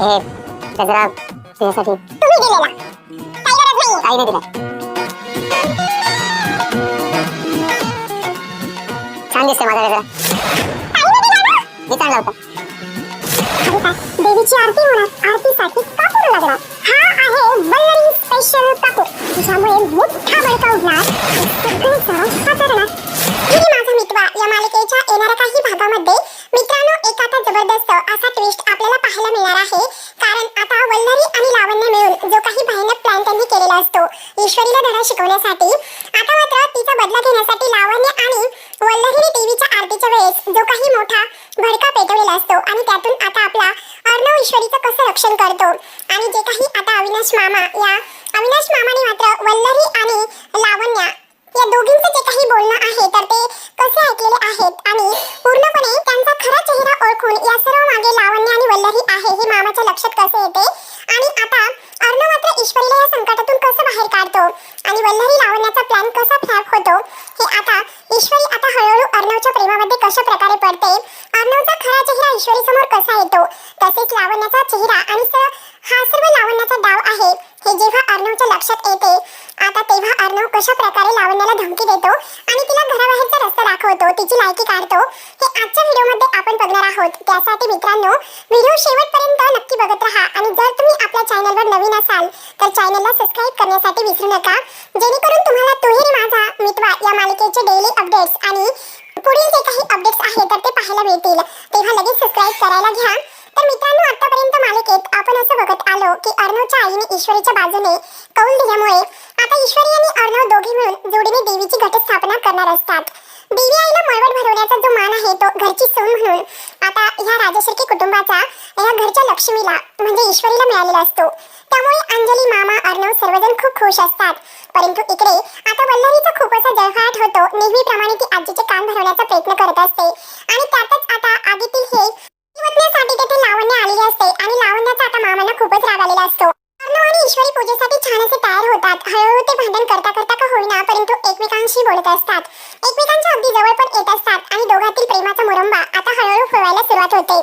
हे गजरा तुझ्यासाठी तुम्ही दिलेला. काही नाही दिला छान दिसते माझा गजरा मी चांगला होता. हरिता, देवीची आरती होणार. आरतीसाठी कापूर लागणार. हा आहे वल्लरी स्पेशल कापूर. ज्यामुळे मोठा बळका उडणार. सगळे जण हादरणार मी माझा मितवा या मालिकेच्या येणाऱ्या काही भागामध्ये मित्रांनो एक आता जबरदस्त असा ट्विस्ट आपल्याला पाहायला मिळणार आहे. कारण आता वल्लरी आणि लावण्य मिळून जो काही भयानक प्लॅन त्यांनी केलेला असतो ईश्वरीला धडा शिकवण्यासाठी आता मात्र तिचा बदला घेण्यासाठी लावण्य आणि वल्लरीने देवीच्या आरतीच्या वेळेस जो काही मोठा भडका पेटवलेला असतो आणि त्यातून आता आपला अर्णव ईश्वरीचं कसं रक्षण करतो आणि जे काही आता अविनाश मामा या अविनाश मामाने मात्र वल्लरी आणि लावण्या या दोघींचं जे काही बोलणं आहे तर ते कसे ऐकलेले आहेत आणि पूर्णपणे त्यांचा खरा चेहरा ओळखून या सर्व मागे लावण्य आणि वल्लरी आहे हे मामाच्या लक्षात कसे येते? आणि आता अर्णव मात्र ईश्वरीला या संकटातून कसं बाहेर काढतो? आणि वल्लरी लावण्याचा प्लॅन कसा फ्लॅप होतो? हे आता ईश्वरी आता हळूहळू अर्णवच्या प्रेमामध्ये कशा प्रकारे पडते? अर्णवचा खरा चेहरा ईश्वरी समोर कसा येतो? तसेच लावण्याचा चेहरा आणि हा सर्व लावण्याचा डाव आहे. हे जेव्हा अर्णवच्या लक्षात येते आता तेव्हा अर्णव कशा प्रकारे लावण्याला धमकी देतो आणि तिला घराबाहेरचा रस्ता दाखवतो तिची लायकी काढतो हे आजच्या व्हिडिओमध्ये आपण बघणार आहोत. त्यासाठी मित्रांनो व्हिडिओ शेवटपर्यंत नक्की बघत राहा आणि जर तुम्ही आपल्या चॅनलवर नवीन असाल तर चॅनलला सबस्क्राईब करण्यासाठी विसरू नका. जेणेकरून तुम्हाला तुहेरी माझा मितवा या मालिकेचे डेली अपडेट्स आणि पुढील जे काही अपडेट्स आहेत तर ते पाहायला मिळतील. तेव्हा लगेच सबस्क्राईब करायला घ्या तर मित्रांनो आतापर्यंत मालिकेत आपण असं बघत आलो की अर्णवच्या आईने ईश्वरीच्या बाजूने कौल दिल्यामुळे आता ईश्वरी आणि अर्णव दोघी मिळून जोडीने देवीची घटस्थापना करणार असतात. देवी आईला मळवट भरवण्याचा जो मान आहे तो घरची सून म्हणून आता ह्या राजशिर्के कुटुंबाचा या घरच्या लक्ष्मीला म्हणजे ईश्वरीला मिळालेला असतो. त्यामुळे अंजली मामा अर्णव सर्वजण खूप खुश असतात. परंतु इकडे आता वल्लरीचा खूप असा जळफळाट होतो नेहमीप्रमाणे ती आजीचे कान भरवण्याचा प्रयत्न करत असते. आणि त्यातच आता आगीतील हे साठी तेथे लावण्य आलेली एकमेकांशी असतात. एकमेकांच्या अगदी जवळ पण येत असतात आणि दोघातील प्रेमाचा मुरंबा आता हळूहळू फुलवायला सुरुवात होते.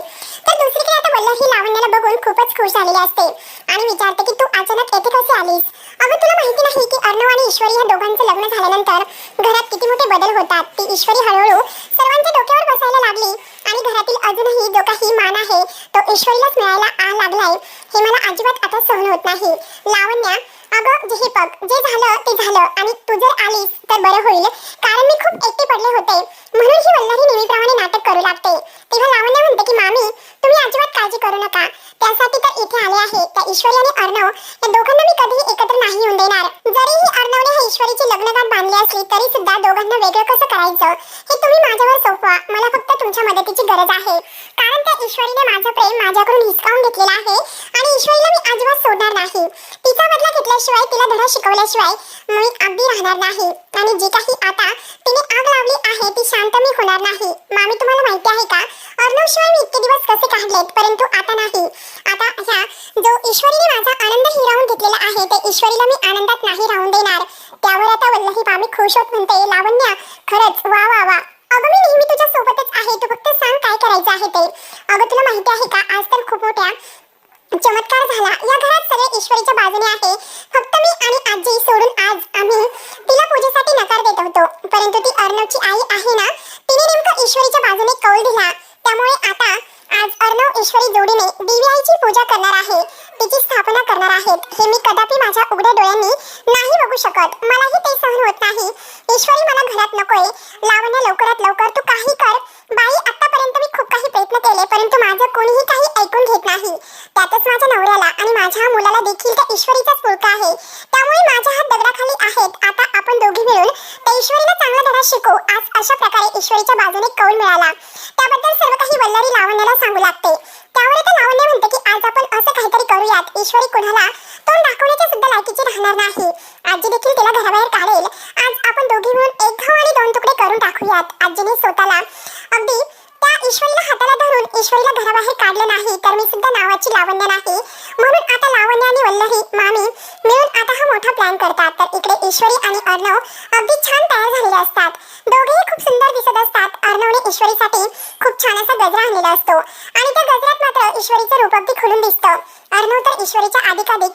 तर दुसरीकडे आता वल्लभ ही लावण्याला बघून खूपच खुश झालेली असते आणि विचारते की तू अचानक येथे कसे आलीस? अगं तुला माहिती नाही की अर्णव आणि ईश्वरी या दोघांचं लग्न झाल्यानंतर घरात किती मोठे बदल होतात. ती ईश्वरी हळूहळू सर्वांच्या डोक्यावर बसायला लागली आणि घरातील अजूनही जो काही मान आहे. तो ईश्वरीलाच मिळायला आ लागलाय. हे मला अजिबात आता सहन होत नाही. लावण्या अगं जे हे बघ जे झालं ते झालं आणि तू जर आलीस तर बरं होईल. कारण मी खूप एकटे पडले होते. म्हणून ही वल्लरी नेहमीप्रमाणे नाटक करू लागते. तेव्हा लावण्या म्हणते की मामी तुम्ही अजिबात काळजी करू नका. त्यासाठी तर इथे आले आहे. त्या ईश्वरी आणि अर्णव या दोघांना मी कधीही एकत्र नाही येऊन देणार. जरीही अर्णवने ह्या ईश्वरीची लग्नगाठ बांधली असली तरी सुद्धा दोघांना वेगळं कसं करायचं? हे तुम्ही माझ्यावर सोपवा. मला फक्त तुमच्या मदतीची गरज आहे. कारण त्या ईश्वरीने माझं प्रेम माझ्याकडून हिसकावून घेतलेलं आहे आणि ईश्वरीला मी अजिबात सोडणार नाही. तिचा बदला घेतल्याशिवाय तिला धडा शिकवल्याशिवाय मी अगदी राहणार नाही. आणि जी काही आता तिने आग लावली आहे ती शांत मी होणार नाही. मामी तुम्हाला माहिती आहे का? अर्णव शिवाय मी इतके दिवस कसे काढलेत परंतु आता नाही. आता ह्या जो ईश्वरीने माझा आनंद हिरावून घेतलेला आहे ते ईश्वरीला मी आनंदात नाही राहून देणार. त्यावर आता वल्लही मामी खुश होत म्हणते लावण्या खरंच वा वा वा. अगं मी नेहमी तुझ्या सोबतच आहे तू फक्त सांग काय करायचं आहे ते. अगं तुला माहिती आहे का आज तर खूप मोठ्या चमत्कार झाला. या घरात सगळे ईश्वरीच्या बाजूने आहे. फक्त मी आणि आजी सोडून आज आम्ही तिला पूजेसाठी नकार देत होतो. परंतु ती अर्णवची आई आहे ना तिने नेमकं ईश्वरीच्या बाजूने कौल दिला. त्यामुळे आता आज अर्णव ईश्वरी जोडीने देवी आईची पूजा करणार आहे. तिची स्थापना करणार आहेत. हे मी कदापि माझ्या उघड्या डोळ्यांनी नाही बघू शकत. मलाही ते सहन होत नाही. ईश्वरी मला घरात नकोय. लावण्या लवकरात लवकर तू काही कर बाई आतापर्यंत मी खूप काही प्रयत्न केले परंतु माझं कोणीही काही ऐकून घेत नाही त्यातच माझ्या नवऱ्याला आणि माझ्या मुलाला देखील त्या ईश्वरीचाच मुलगा आहे. त्यामुळे माझ्या हात दगडाखाली आहेत. आता आपण दोघी मिळून त्या ईश्वरीला चांगला धडा शिकू. आज अशा प्रकारे ईश्वरीच्या बाजूने कौल मिळाला. त्याबद्दल सर्व काही वल्लरी लावण्याला सांगू लागते. त्यावर आता लावण्य म्हणते की आज आपण असं काहीतरी करूयात. ईश्वरी कुणाला तोंड दाखवण्याच्या सुद्धा लायकीची राहणार नाही. आजी देखील तिला घराबाहेर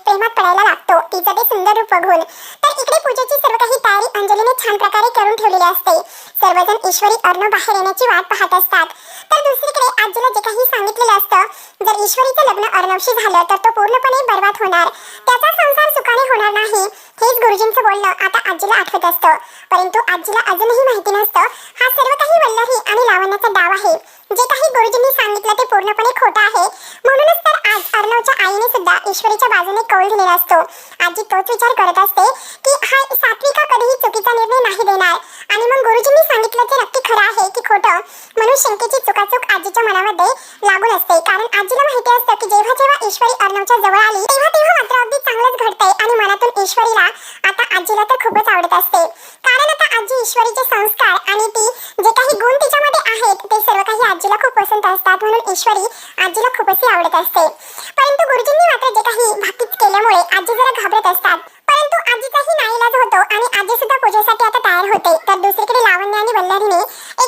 प्रेमात पडायला लागतो. तिचं ते सुंदर रूप बघून. तर इकडे पूजेची सर्व काही तयारी अंजलीने छान प्रकारे करून ठेवलेली असते. सर्वजण ईश्वरी अर्णव बाहेर येण्याची वाट पाहत असतात. तर दुसरीकडे आजीला जे काही सांगितलेलं असतं जर ईश्वरीचं लग्न अर्णवशी झालं तर तो पूर्णपणे बर्बाद होणार. त्याचा संसार सुखाने होणार नाही हेच गुरुजींचं बोलणं आता आजीला आठवत असतं. परंतु आजीला अजूनही माहिती नसतं हा सर्व काही वल्लरी आणि लावण्याचा डाव आहे. जे काही गुरुजींनी सांगितलं ते पूर्णपणे खोटं आहे. म्हणूनच तर आज अर्णवच्या आईने सुद्धा ईश्वरीच्या बाजूने कौल दिलेला असतो. आजी तोच विचार करत असते की हा सात्विका कधीही चुकीचा निर्णय नाही देणार. आणि मग गुरुजींनी सांगितलं ते नक्की खरं आहे की खोटं म्हणून शंकेची चुकाचूक आजीच्या मनामध्ये लागून असते. कारण आजीला माहिती असतं की जेव्हा जेव्हा ईश्वरी अर्णवच्या जवळ आली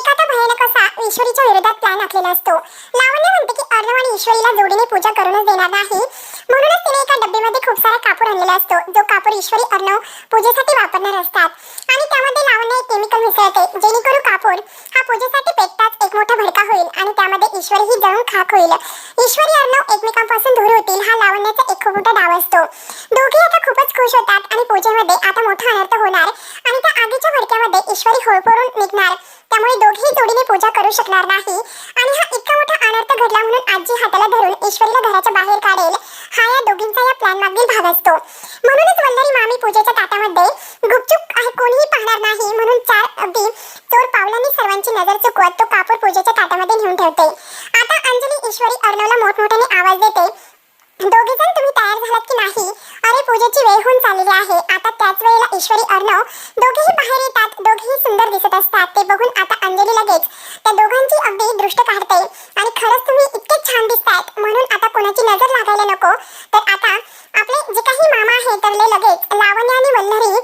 एखादा भयानक असा ईश्वरीच्या विरोधात प्लॅन आखलेला असतो. लावण्य म्हणते की अर्णव आणि ईश्वरीला जोडीने पूजा करूनच देणार नाही. म्हणूनच तिने एका डब्बीमध्ये खूप सारा कापूर आणलेला असतो. जो कापूर ईश्वरी अर्णव पूजेसाठी वापरणार असतात. आणि त्यामध्ये लावण्य एक केमिकल मिसळते. जेणेकरून कापूर हा पूजेसाठी पेटताच एक मोठा भडका होईल आणि त्यामध्ये ईश्वरी ही जळून खाक होईल. ईश्वरी अर्णव एकमेकांपासून दूर होतील हा लावण्याचा एक खूप मोठा डाव असतो. दोघे आता खूपच खुश होतात आणि पूजेमध्ये आता मोठा अनर्थ होणार आणि त्या आगीच्या भडक्यामध्ये ईश्वरी होळपरून निघणार. त्यामुळे दोघेही जोडीने पूजा करू शकणार नाही. आणि हा इतका मोठा अनर्थ घडला म्हणून आजी हाताला धरून ईश्वरीला घराच्या बाहेर काढेल हा या दोघींचा या प्लॅन मागील भाग असतो. म्हणूनच वल्लरी मामी पूजेच्या ताटामध्ये गुपचूप आहे कोणीही पाहणार नाही म्हणून चार अगदी चोर पावलांनी सर्वांची नजर चुकवत तो कापूर पूजेच्या ताटामध्ये नेऊन ठेवते. आता अंजली ईश्वरी अर्णवला मोठमोठ्याने आवाज देते दोघेजण तुम्ही तयार झालात की नाही? अरे पूजेची वेळ होऊन चाललेली आहे. आता त्याच वेळेला ईश्वरी अर्णव दोघेही बाहेर येतात. दोघेही सुंदर दिसत असतात. ते बघून आता अंजली लगेच त्या दोघांची अगदी दृष्ट काढते. आणि खरंच तुम्ही इतके छान दिसतायत. म्हणून आता कोणाची नजर लागायला नको. तर आता आपले जे काही मामा आहे तर लगेच लावण्य आणि वल्लरी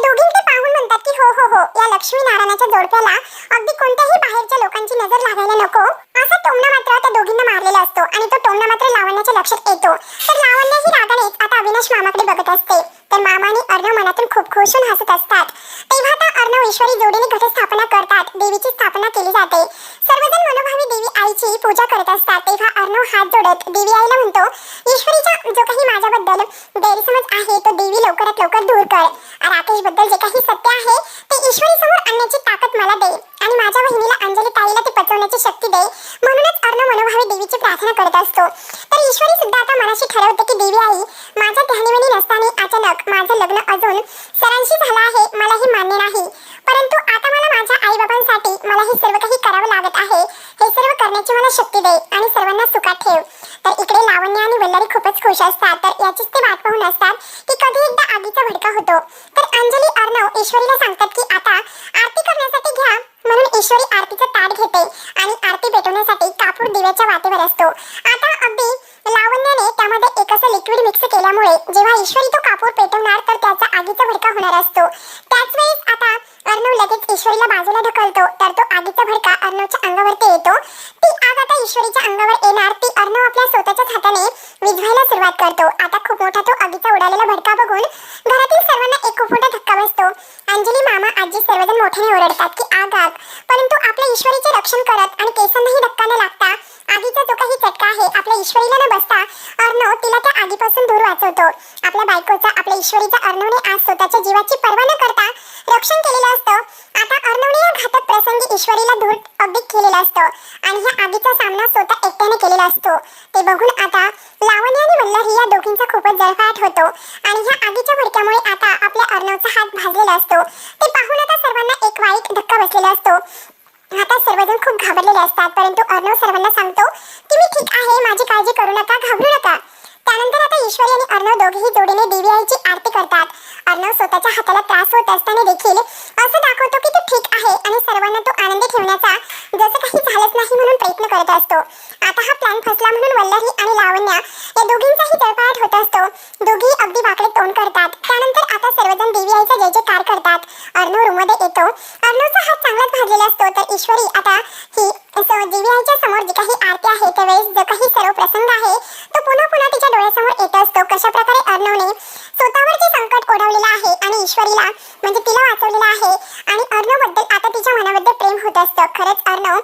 या दोघींचे पाहून म्हणतात की हो हो हो या लक्ष्मी नारायणाच्या जोडप्याला अगदी कोणत्याही बाहेरच्या लोकांची नजर लागायला नको. असा टोमणा मात्र त्या दोघींना मारलेला असतो आणि तो टोमणा मात्र लावण्याच्या लक्षात येतो. तर लावण्या ही रागानेच आता अविनाश मामाकडे बघत असते. तर मामा आणि अर्णव मनातून खूप खुश होऊन हसत असतात. तेव्हा आता अर्णव ईश्वरी जोडीने घटस्थापना करतात. देवीची स्थापना केली जाते. सर्वजण मनोभावी देवी आईची पूजा करत असतात. तेव्हा अर्णव हात जोडत देवी आईला म्हणतो ईश्वरीचा जो काही माझ्याबद्दल गैरसमज आहे तो देवी लवकरात लवकर दूर कर. बद्दल जे काही सत्य आहे ते ईश्वरी समोर आणण्याची ताकद मला दे आणि माझ्या बहिणीला अंजली ताईला ते पचवण्याची शक्ती दे. म्हणूनच अर्ण मनोभावी देवीची प्रार्थना करत असतो. तर ईश्वरी सुद्धा आता मनाशी ठरवते की देवी आई माझ्या ध्यानीवणी नसते अचानक माझं लग्न अजून सरांशी झालं आहे मला हे मान्य नाही परंतु आता मला माझ्या आई बाबांसाठी मला हे सर्व काही करावं लागत आहे हे सर्व करण्याची मला शक्ती दे आणि सर्वांना सुखात ठेव तर इकडे लावण्य आणि वल्लरी खूपच खुश असतात तर याचीच ते वाट पाहून असतात की कधी एकदा आगीचा भडका होतो तर अंजली अर्णव ईश्वरीला सांगतात की आता आरती करण्यासाठी घ्या म्हणून ईश्वरी आरतीचं ताट ईश्वरीला न बसता अर्णव तिला त्या आगीपासून दूर वाचवतो. आपल्या बायकोचा आपल्या ईश्वरीचा अर्णवने आज स्वतःच्या जीवाची पर्वा न करता रक्षण केलेलं असतं. आता अर्णवने या घातक प्रसंगी ईश्वरीला दूर अगदी केलेलं असतं. आणि ह्या आगीचा सामना स्वतः एकट्याने केलेला असतो ते बघून आता लावण्य आणि वल्लरी या दोघींचा खूपच जळफाट होतो आणि ह्या आगीच्या भडक्यामुळे आता आपल्या अर्णवचा हात भाजलेला असतो ते पाहून आता सर्वांना एक वाईट धक्का बसलेला असतो आता सर्वजण खूप घाबरलेले असतात परंतु अर्णव सर्वांना सांगतो की मी ठीक आहे माझी काळजी करू नका घाबरू नका त्यानंतर आता ईश्वरी आणि अर्णव दोघेही जोडीने डीव्हीआयची आरती करतात. अर्णव स्वतःच्या हाताला त्रास होत असताना देखील असं दाखवतो की तो ठीक आहे आणि सर्वांना तो आनंदी ठेवण्याचा जसं काही झालंच नाही म्हणून प्रयत्न करत असतो. आता हा प्लॅन फसला म्हणून वल्लरी आणि लावण्या या दोघींचाही तळपायात होत असतो. दोघी अगदी वाकडे तोंड करतात. त्यानंतर आता सर्वजण देवी आईचा जय जयकार करतात. अर्णव रूममध्ये येतो. अर्णवचा हात चांगलाच भाजलेला असतो तर ईश्वरी आता ही असं समोर जी काही आरती आहे त्यावेळेस जो काही सर्व प्रसंग आहे तो पुन्हा पुन्हा तिच्या डोळ्यासमोर येत असतो. कशा प्रकारे अर्णवने स्वतःवरचे संकट ओढवलेलं आहे आणि ईश्वरीला म्हणजे तिला वाचवलेलं आहे आणि अर्णवबद्दल आता तिच्या मनाबद्दल प्रेम होत असतं. खरंच अर्णव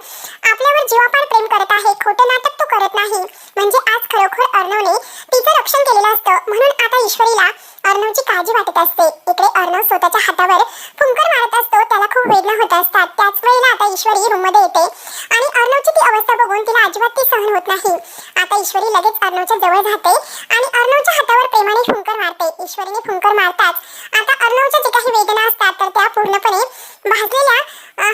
आपल्यावर जीवापाड प्रेम करत आहे खोटं नाटक तो करत नाही. म्हणजे आज खरोखर अर्णवने तिचं रक्षण केलेलं असतं. म्हणून आता ईश्वरीला अर्णवची काळजी वाटत असते. इकडे अर्णव स्वतःच्या हातावर फुंकर मारत असतो. त्याला खूप वेदना होत असतात. त्याच वेळेला आता ईश्वरी रूममध्ये येते. आणि अर्णवची ती अवस्था बघून तिला अजिबात ती सहन होत नाही. आता ईश्वरी लगेच अर्णवच्या जवळ जाते आणि अर्णवच्या हातावर प्रेमाने फुंकर मारते. ईश्वरीने फुंकर मारताच आता अर्णवच्या जे काही वेदना असतात तर त्या पूर्णपणे भाजलेल्या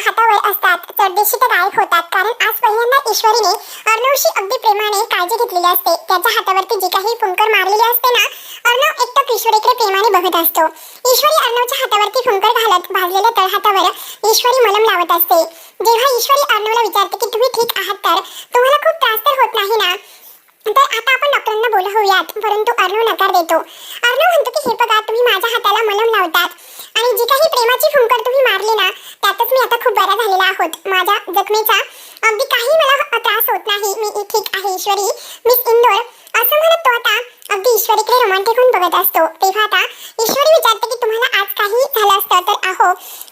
हातावर असतात. चढदेशी तर गायब होतात. कारण आज पहिल्यांदा ईश्वरीने अर्णवशी अगदी प्रेमाने काळजी घेतलेली असते. त्याच्या हातावरती जी काही फुंकर मारलेली असते ना अर्णव एकटक ईश्वरीकडे प्रेमाने बघत असतो. ईश्वरी अर्णवच्या हातावरती फुंकर घालत भाजलेल्या तळहातावर ईश्वरी मलम लावत असते. जेव्हा ईश्वरी अर्णवला विचारते की तुम्ही ठीक आहात तर? तुम्हाला खूप त्रास तर होत नाही ना? तर आता आपण डॉक्टरांना बोलवूयात परंतु अर्णव नकार देतो. अर्णव म्हणतो की हे बघा तुम्ही माझ्या हाताला मलम लावतात आणि जी काही प्रेमाची फुंकर तुम्ही मारली ना त्यातच मी आता खूप बरा झालेला आहोत. माझ्या जखमेचा अगदी काही मला त्रास होत नाही. मी ठीक आहे ईश्वरी. मिस इंदोर असं म्हणत तो आता अगदी ईश्वरीकडे रोमांटिक होऊन बघत असतो. तेव्हा आता ईश्वरी विचारते की तुम्हाला आज काही झालं असतं? तर अहो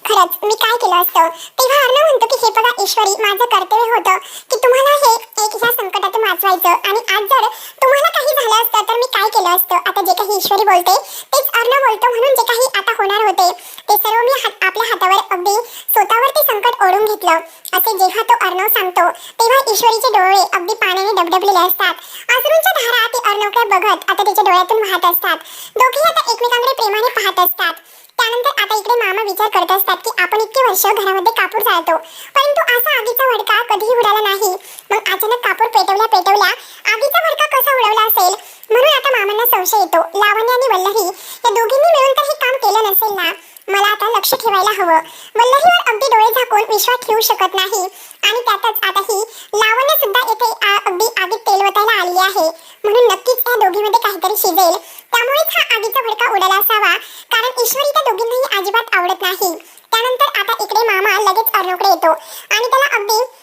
खरंच मी काय केलं असतं? तेव्हा अर्णव म्हणतो की हे बघा ईश्वरी माझं कर्तव्य होतं की तुम्हाला हे एक ह्या संकटातून वाचवायचं. आणि आज जर तुम्हाला काही झालं असतं तर मी काय केलं असतं? आता जे काही ईश्वरी बोलते तेच अर्णव बोलतो म्हणून जे काही आता होणार होते ते सर्व मी आपल्या हातावर अगदी स्वतःवर ते संकट ओढून घेतलं. असे जेव्हा तो अर्णव सांगतो तेव्हा ईश्वरीचे डोळे अगदी पाण्याने डबडबलेले असतात. अश्रूंच्या धारात ती बघत आता तिच्या डोळ्यातून वाहत असतात. दोघेही आता एकमेकांकडे प्रेमाने पाहत असतात. त्यानंतर आता इकडे मामा विचार करत असतात की आपण इतके वर्ष घरामध्ये कापूर जाळतो परंतु असा आगीचा भडका कधीही उडाला नाही. मग अचानक कापूर पेटवल्या पेटवल्या आगीचा भडका कसा उडवला असेल? म्हणून आता मामांना संशय येतो. लावण्य आणि वल्लभी या दोघींनी मिळून तर हे काम केलं नसेल ना? मला आता लक्ष ठेवायला हवं. वल्लभीवर अगदी डोळे झाकून विश्वास ठेवू शकत नाही. आणि त्यातच आता ही लावण्य सुद्धा येथे आ- अगदी आगीत तेल ओतायला आली आहे. म्हणून नक्कीच या दोघीमध्ये काहीतरी शिजेल. त्यामुळेच हा आगीचा भडका उडाला असावा. कारण ईश्वरी त्या दोघींनाही अजिबात आवडत नाही. त्यानंतर आता इकडे मामा लगेच अर्णवकडे येतो. आणि त्याला अगदी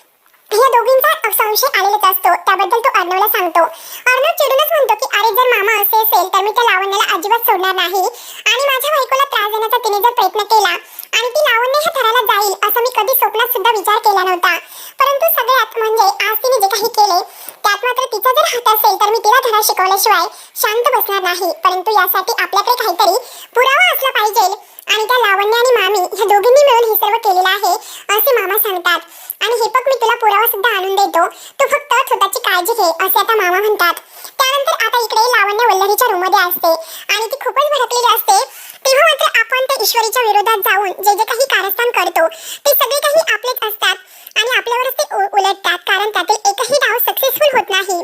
या दोघींचा संशय आलेलाच असतो. त्याबद्दल तो अर्णवला सांगतो. अर्णव चिडूनच म्हणतो की अरे जर मामा असे असेल तर मी त्या लावण्याला अजिबात सोडणार नाही. आणि माझ्या बायकोला त्रास देण्याचा तिने जर प्रयत्न केला आणि ती लावण्य ह्या थराला जाईल असं मी कधी स्वप्नात सुद्धा विचार केला नव्हता. परंतु सगळ्यात म्हणजे आज तिने जे काही केले त्यात मात्र तिचा जर हात असेल तर मी तिला धडा शिकवल्याशिवाय शांत बसणार नाही. परंतु यासाठी आपल्याकडे काहीतरी पुरावा असला पाहिजे. आणि त्या लावण्य आणि मामी ह्या दोघींनी मिळून हे सर्व केलेलं आहे असे मामा सांगतात आणि हे बघ मी तुला पुरावा सुद्धा आणून तू फक्त स्वतःची काळजी घे असे आता मामा म्हणतात. त्यानंतर आता इकडे लावण्य वल्लरीच्या रूममध्ये असते. आणि ती खूपच भडकलेली असते. तेव्हा मात्र आपण त्या ईश्वरीच्या विरोधात जाऊन जे जे काही कारस्थान करतो ते सगळे काही आपलेच असतात. आणि आपल्यावरच ते उलटतात. कारण त्यातील एकही डाव सक्सेसफुल होत नाही.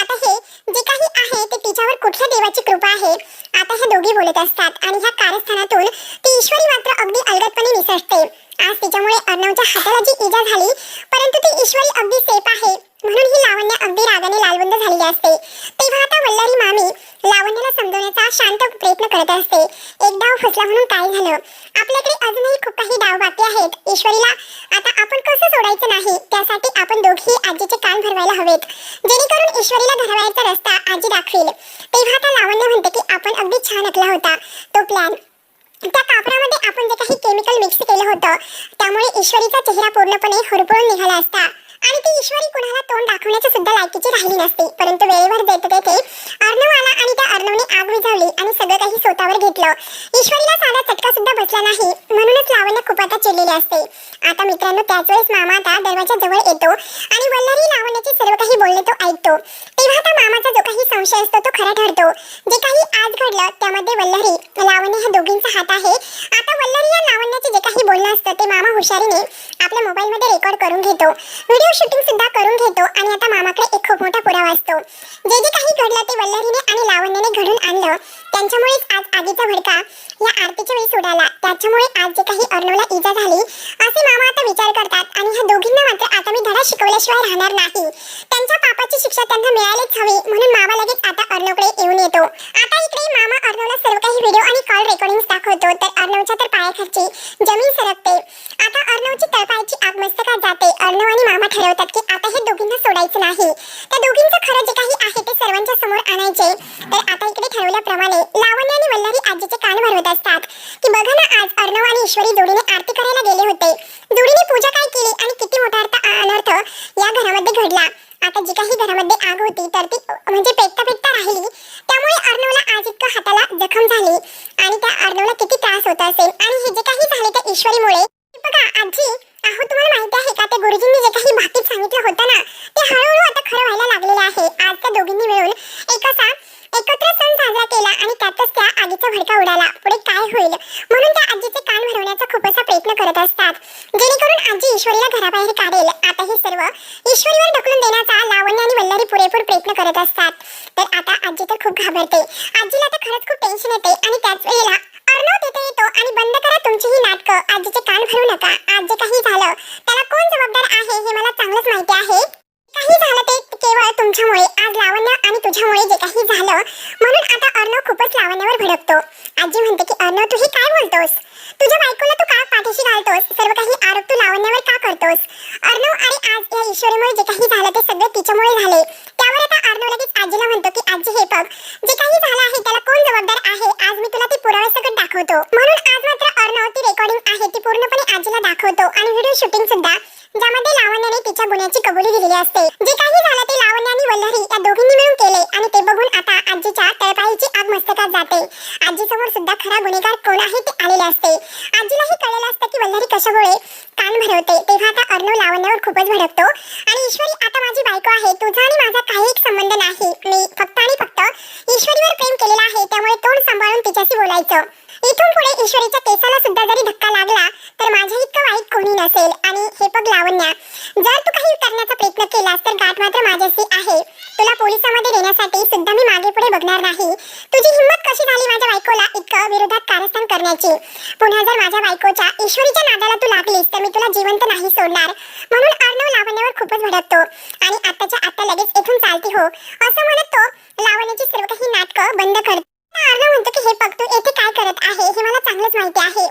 आता हे जे काही आहे ते तिच्यावर कुठल्या देवाची कृपा आहे? आता हे दोघी बोलत असतात. आणि ह्या कारस्थानातून ती ईश्वरी मात्र अगदी अलगदपणे निसटते. आज तिच्यामुळे अर्णवच्या हाताला जी इजा झाली परंतु ती ईश्वरी अगदी सेफ आहे. म्हणून ही लावण्य अगदी रागाने लालबंद झालेली असते. तेव्हा आता वल्लारी मामी लावण्याला समजवण्याचा शांत प्रयत्न करत असते. एक डाव फसला म्हणून काय झालं? आपल्याकडे अजूनही खूप काही डाव बाकी आहेत. ईश्वरीला आता आपण कसं सोडायचं नाही? त्यासाठी आपण दोघी आजीचे कान भरवायला हवेत. जेणेकरून ईश्वरीला घरवायचा रस्ता आजी दाखवेल. तेव्हा आता लावण्य म्हणते की आपण अगदी छान ऐकला होता. तो प्लॅन त्या कापडामध्ये आपण जे काही केमिकल मिक्स केलं होतं त्यामुळे ईश्वरीचा चेहरा पूर्णपणे हुरपळून निघाला असता. आणि ती ईश्वरी कुणाला तोंड दाखवण्याच्या सुद्धा लायकीची राहिली नसते. परंतु वेळेवर देत तेथे अर्णव आला आणि त्या अर्णवने आग विझवली आणि सगळं काही स्वतःवर घेतलं. ईश्वरीला साधा चटका सुद्धा बसला नाही. म्हणूनच लावण्य खूप आता असते. आता मित्रांनो त्याच वेळेस मामा आता दरवाजा जवळ येतो आणि वल्लरी लावण्याचे सर्व काही बोलणे तो ऐकतो. तेव्हा आता मामाचा जो काही संशय असतो तो खरा ठरतो. जे काही आज घडलं त्यामध्ये वल्लरी लावण्य ह्या दोघींचा हात आहे. आता वल्लरी या लावण्याचे जे काही बोलणं असतं ते मामा हुशारीने आपल्या मोबाईलमध्ये रेकॉर्ड करून घेतो. व्हिडिओ शूटिंग सुद्धा करून घेतो आणि आता मामाकडे एक खूप मोठा पुरावा असतो. जे जे काही घडलं ते वल्लरीने आणि लावण्याने घडून आणलं. त्यांच्यामुळेच आज आगीचा भडका या आरतीच्या वेळी सोडाला त्याच्यामुळे आज जे काही अर्णवला इजा झाली असे मामा आता विचार करतात आणि ह्या दोघींना मात्र आता मी धडा शिकवल्याशिवाय राहणार नाही. त्यांच्या पापाची शिक्षा त्यांना मिळायलाच हवी म्हणून मामा लगेच आता अर्णवकडे येऊन येतो. आता इकडे मामा अर्णवला सर्व काही व्हिडिओ आणि कॉल रेकॉर्डिंग दाखवतो. तर अर्णवच्या तर पायाखालची जमीन सरकते. आता अर्णवची तळपायची आग मस्तकात जाते. अर्णव आणि मामा ठरवतात की आता हे दोघींना सोडायचं नाही. त्या दोघींचं खरं जे काही आहे ते सर्वांच्या समोर आणायचे. तर आता इकडे ठरवल्याप्रमाणे लावण्य आणि वल्लरी आजीचे कान भरवत असतात. की बघा ना आज अर्णव आणि ईश्वरी जोडीने आरती करायला गेले होते. जोडीने पूजा काय केली आणि किती मोठा अर्थ अनर्थ या घरामध्ये घडला. आता जी काही घरामध्ये आग होती तर ती म्हणजे पेटता पेटता राहिली. त्यामुळे अर्णवला आज इतकं हाताला जखम झाली. आणि त्या अर्णवला किती त्रास होत असेल. आणि हे जे काही झाले ते ईश्वरीमुळे बघा आजी अहो तुम्हाला माहिती आहे का ते गुरुजींनी जे काही बाकीत सांगितलं होतं ना ते हळूहळू आता खरं व्हायला लागलेलं आहे आज त्या दोघींनी मिळून एक असा एकत्र सण साजरा केला आणि त्यातच त्या आगीचा भडका उडाला पुढे काय होईल म्हणून त्या आजीचे कान भरवण्याचा खूप असा प्रयत्न करत असतात जेणेकरून आजी ईश्वरीला घराबाहेर काढेल हे सर्व ईश्वरीवर ढकलून देण्याचा लावण्य आणि वल्लरी पुरेपूर प्रयत्न करत असतात. तर आता आजी तर खूप घाबरते. आजीला तर खरंच खूप टेन्शन येते आणि त्याच वेळेला अर्णव तिथे येतो आणि बंद करा तुमची ही नाटकं आजीचे कान भरू नका आज जे काही झालं त्याला कोण जबाबदार आहे हे मला चांगलंच माहिती आहे काही झालं ते केवळ तुमच्यामुळे आज लावण्य आणि तुझ्यामुळे जे काही झालं म्हणून आता अर्णव खूपच लावण्यावर भडकतो आजी म्हणते की अर्णव तू हे काय बोलतोस तुझ्या बायकोला तू का पाठीशी घालतोस सर्व काही आरोप तू लावण्यावर का करतोस अर्णव आणि आज या ईश्वरीमुळे जे काही झालं ते सगळं तिच्यामुळे झाले त्यावर आता अर्णव लगेच आजीला म्हणतो की आजी हे बघ जे काही झालं आहे त्याला कोण जबाबदार आहे आज मी तुला ते पुरावे सगळं दाखवतो म्हणून आज मात्र अर्णव ती रेकॉर्डिंग आहे ती पूर्णपणे आजीला दाखवतो आणि व्हिडिओ शूटिंग सुद्धा ज्यामध्ये लावण्याने तिच्या गुन्ह्याची कबुली दिलेली असते जे काही झालं ते लावण्य आणि वल्लरी या दोघींनी मिळून केले आणि ते बघून आता आजीच्या तळपाईची आग मस्तकात जाते आजी समोर सुद्धा खरा गुन्हेगार कोण आहे ते आलेले असते आजीलाही कळलेलं असतं की वल्लरी कशामुळे कान भरवते तेव्हा आता अर्णव लावण्यावर खूपच भडकतो आणि ईश्वरी आता माझी बायको आहे तुझा आणि माझा काही एक संबंध नाही मी फक्त आणि फक्त ईश्वरीवर प्रेम केलेलं आहे त्यामुळे तोंड सांभाळून तिच्याशी बोलायचं. इथून पुढे ईश्वरीच्या केसाला सुद्धा जरी धक्का लागला तर माझ्या इतकं वाईट कोणी नसेल. आणि हे बघ लावण्या जर तू काही करण्याचा प्रयत्न केलास तर गाठ मात्र माझ्याशी आहे. तुला पोलिसामध्ये देण्यासाठी सुद्धा मी मागे पुढे बघणार नाही. तुझी हिंमत कशी झाली माझ्या बायकोला इतकं विरोधात कारस्थान करण्याची? पुन्हा जर माझ्या बायकोच्या ईश्वरीच्या नादाला तू लागलीस तर मी तुला जिवंत नाही सोडणार. म्हणून अर्णव लावण्यावर खूपच भडकतो. आणि आताच्या आता लगेच इथून चालती हो. असं म्हणत तो लावण्याची सर्व काही नाटकं बंद करतो. अर्णव म्हणतो की हे बघ तू येथे काय करत आहे हे मला चांगलंच माहिती आहे.